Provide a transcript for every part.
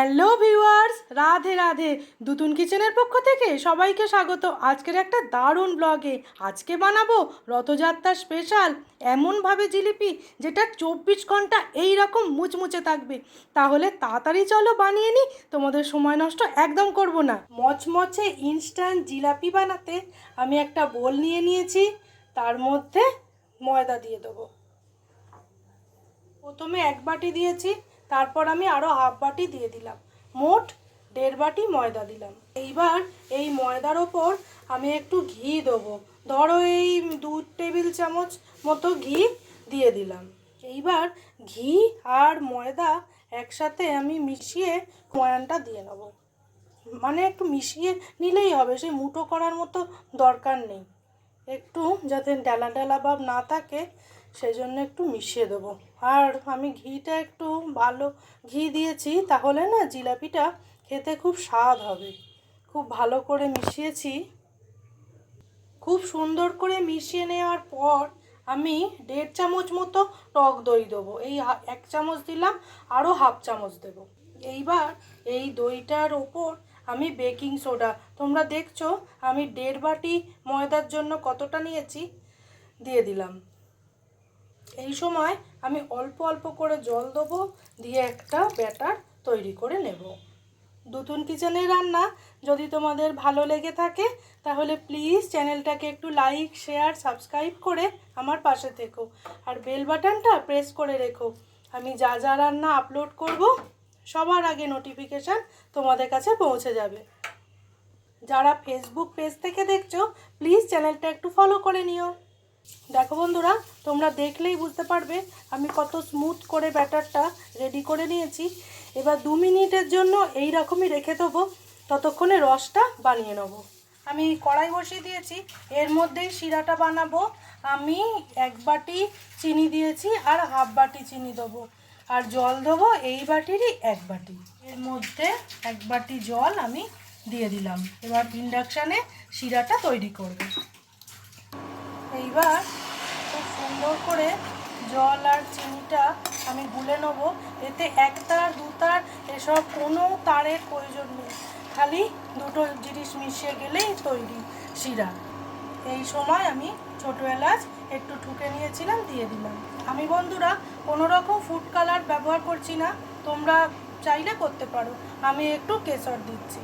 Hello viewers, Radhe Radhe. দুতুন কিচেনের পক্ষ থেকে সবাইকে স্বাগত। আজকের একটা দারুণ ব্লগে আজকে বানাবো রথযাত্রা স্পেশাল এমনভাবে জিলিপি যেটা চব্বিশ ঘণ্টা এই রকম মুচমুচে থাকবে। তাহলে তাড়াতাড়ি চলো বানিয়ে নিই, তোমাদের সময় নষ্ট একদম করব না। মচমচে ইনস্ট্যান্ট জিলাপি বানাতে আমি একটা বোল নিয়ে নিয়েছি, তার মধ্যে ময়দা দিয়ে দেবো। প্রথমে এক বাটি দিয়েছি। তারপর আমি আরও হাফ বাটি দিয়ে দিলাম। মোট দেড় বাটি ময়দা দিলাম। এইবার এই ময়দার ওপর আমি একটু ঘি দেবো। ধরো এই দু টেবিল চামচ মতো ঘি দিয়ে দিলাম। এইবার ঘি আর ময়দা একসাথে আমি মিশিয়ে ময়ানটা দিয়ে নেব। মানে একটু মিশিয়ে নিলেই হবে, সেই মুঠো করার মতো দরকার নেই। একটু যাতে ডালা ডালা ভাব না থাকে সেই জন্য একটু মিশিয়ে দেবো। আর আমি ঘিটা একটু ভালো ঘি দিয়েছি, তাহলে না জিলাপিটা খেতে খুব স্বাদ হবে। খুব ভালো করে মিশিয়েছি। খুব সুন্দর করে মিশিয়ে নেওয়ার পর আমি দেড় চামচ মতো টক দই দেবো। এই এক চামচ দিলাম, আরও হাফ চামচ দেবো। এইবার এই দইটার ওপর আমি বেকিং সোডা, তোমরা দেখছ আমি দেড় বাটি ময়দার জন্য কতটা নিয়েছি, দিয়ে দিলাম। এই সময় আমি অল্প অল্প করে জল দেবো, দিয়ে একটা ব্যাটার তৈরি করে নেব। দুতুন কিচেনের রান্না যদি তোমাদের ভালো লেগে থাকে, তাহলে প্লিজ চ্যানেলটাকে একটু লাইক, শেয়ার, সাবস্ক্রাইব করে আমার পাশে থেকো। আর বেল বাটনটা প্রেস করে রেখো। আমি যা যা রান্না আপলোড করব, সবার আগে নোটিফিকেশান তোমাদের কাছে পৌঁছে যাবে। যারা ফেসবুক পেজ থেকে দেখছ, প্লিজ চ্যানেলটা একটু ফলো করে নিও। দেখো বন্ধুরা, তোমরা দেখলেই বুঝতে পারবে আমি কত স্মুথ করে ব্যাটারটা রেডি করে নিয়েছি। এবার দু মিনিটের জন্য এই রকমই রেখে দেবো, ততক্ষণে রসটা বানিয়ে নেব। আমি কড়াই বসিয়ে দিয়েছি, এর মধ্যেই শিরাটা বানাবো। আমি এক বাটি চিনি দিয়েছি আর হাফ বাটি চিনি দেবো। আর জল দেবো এই বাটিরই এক বাটি। এর মধ্যে এক বাটি জল আমি দিয়ে দিলাম। এবার ইন্ডাকশানে শিরাটা তৈরি করব। এইবার খুব সুন্দর করে জল আর চিনিটা আমি গুলে নেব। এতে এক তার দু তার এসব কোনো তারের প্রয়োজন নেই। খালি দুটো জিনিস মিশিয়ে গেলেই তৈরি শিরা। এই সময় আমি ছোটো এলাচ একটু ঠুকে নিয়েছিলাম, দিয়ে দিলাম। আমি বন্ধুরা, কোনো রকম ফুড কালার ব্যবহার করছি না। তোমরা চাইলে করতে পারো। আমি একটু কেশর দিচ্ছি।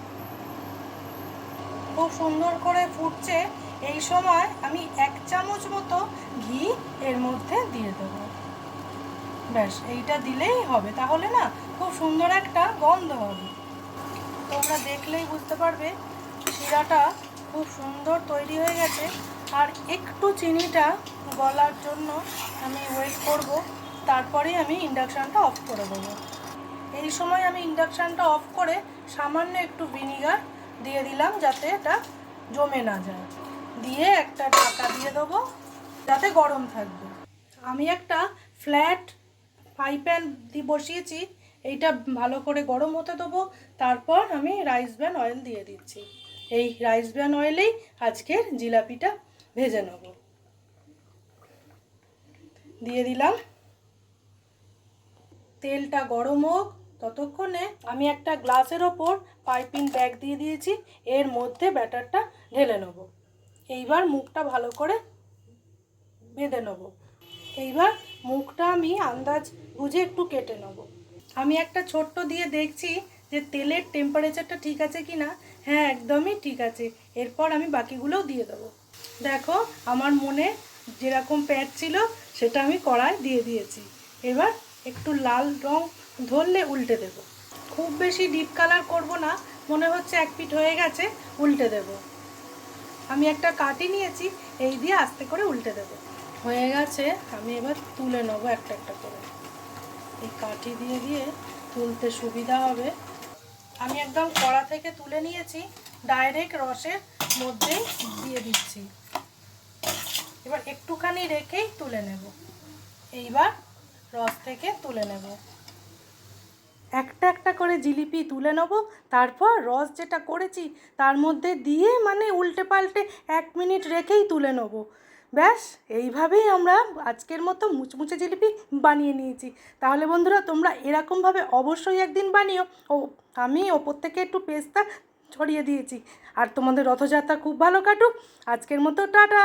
খুব সুন্দর করে ফুটছে। এই সময় আমি এক চামচ মতো ঘি এর মধ্যে দিয়ে দেবো। ব্যাস, এইটা দিলেই হবে। তাহলে না, খুব সুন্দর একটা গন্ধ হবে। তোমরা দেখলেই বুঝতে পারবে, শিরাটা খুব সুন্দর তৈরি হয়ে গেছে। আর একটু চিনিটা গলার জন্য আমি ওয়েট করব। তারপরে আমি ইন্ডাকশানটা অফ করে দেবো। এই সময় আমি ইন্ডাকশানটা অফ করে সামান্য একটু ভিনিগার দিয়ে দিলাম যাতে এটা জমে না যায়। দিয়ে একটা ঢাকা দিয়ে দেবো, যাতে গরম থাকবে। আমি একটা ফ্ল্যাট ফ্রাই প্যান বসিয়েছি, এইটা ভালো করে গরম হতে দেবো, তারপর আমি রাইস ব্যান অয়েল দিয়ে দিচ্ছি। এই রাইস ব্যান অয়েলেই আজকের জিলাপিটা ভেজে নেব। দিয়ে দিলাম। তেলটা গরম হোক, ততক্ষণে আমি একটা গ্লাসের ওপর পাইপিং ব্যাগ দিয়ে দিয়েছি, এর মধ্যে ব্যাটারটা ঢেলে নেব। এইবার মুখটা ভালো করে বেঁধে নেব। এইবার মুখটা আমি আন্দাজ বুঝে একটু কেটে নেব। আমি একটা ছোট্ট দিয়ে দেখছি যে তেলের টেম্পারেচারটা ঠিক আছে কি না হ্যাঁ একদমই ঠিক আছে। এরপর আমি বাকিগুলোও দিয়ে দেবো। দেখো, আমার মনে যেরকম প্যাট ছিল, সেটা আমি কড়াই দিয়ে দিয়েছি। এবার একটু লাল রং ধরলে উল্টে দেব। খুব বেশি ডিপ কালার করব না, মনে হচ্ছে এক পিঠ হয়ে গেছে, উল্টে দেব। আমি একটা কাটি নিয়েছি, এই দিয়ে আস্তে করে উল্টে দেব। হয়ে গেছে, আমি এবার তুলে নেব একটা একটা করে। এই কাঠি দিয়ে দিয়ে তুলতে সুবিধা হবে। আমি একদম কড়া থেকে তুলে নিয়েছি ডাইরেক্ট রসের মধ্যেই দিয়ে দিচ্ছি। এবার একটুখানি রেখেই তুলে নেব। এইবার রস থেকে তুলে নেব। একটা একটা করে জিলিপি তুলে নেব, তারপর রস যেটা করেছি তার মধ্যে দিয়ে মানে উল্টে পাল্টে এক মিনিট রেখেই তুলে নেব। ব্যাস, এইভাবেই আমরা আজকের মতো মুচমুচে জিলিপি বানিয়ে নিয়েছি। তাহলে বন্ধুরা, তোমরা এরকমভাবে অবশ্যই একদিন বানিও। ও, আমি ওপর থেকে একটু পেস্তা ছড়িয়ে দিয়েছি। আর তোমাদের রথযাত্রা খুব ভালো কাটুক। আজকের মতো টাটা!